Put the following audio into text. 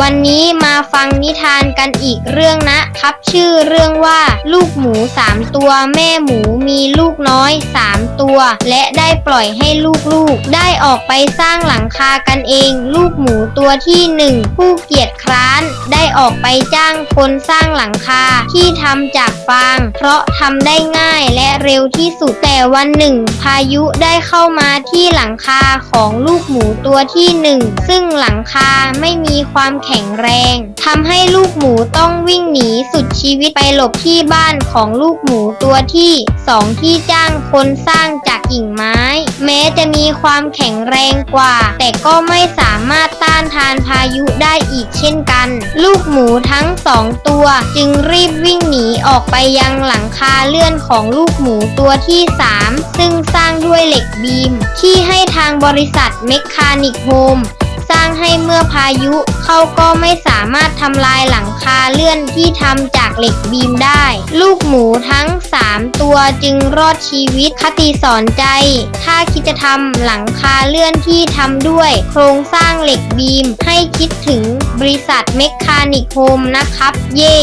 วันนี้มาฟังนิทานกันอีกเรื่องนะครับ ชื่อเรื่องว่า ลูกหมูสามตัวแม่หมูมีลูกน้อย ว และได้ปล่อยให้ลูกๆ ได้ออกไปสร้างหลังคากันเอง ลูกหมูตัวที่หนึ่งผู้เกียจคร้าน ได้ออกไปจ้างคนสร้างหลังคาที่ทำจากฟาง เพราะทำได้ง่ายและเร็วที่สุดแต่วันหนึ่ง พายุได้เข้ามาที่หลังคาของลูกหมูตัวที่หนึ่งซึ่งหลังคาไม่มีความแข็งแรง ทำให้ลูกหมูต้องวิ่งหนีสุดชีวิตไปหลบที่บ้านของลูกหมูตัวที่สองที่จ้างคนสร้างจากกิ่งไม้ แม้จะมีความแข็งแรงกว่า แต่ก็ไม่สามารถต้านทานพายุได้อีกเช่นกัน ลูกหมูทั้งสองตัวจึงรีบวิ่งหนีออกไปยังหลังคาเลื่อนของลูกหมูตัวที่สามซึ่งสร้างด้วยเหล็กบีม ที่ให้ทางบริษัทเมคคานิกโฮม สร้างให้เมื่อพายุเข้าก็ไม่สามารถทำลายหลังคาเลื่อนที่ทำจากเหล็กบีมได้ ลูกหมูทั้ง 3 ตัวจึงรอดชีวิตคติสอนใจ ถ้าคิดจะทำหลังคาเลื่อนที่ทำด้วย โครงสร้างเหล็กบีมให้คิดถึงบริษัทเมคคานิกโฮมนะครับ เย่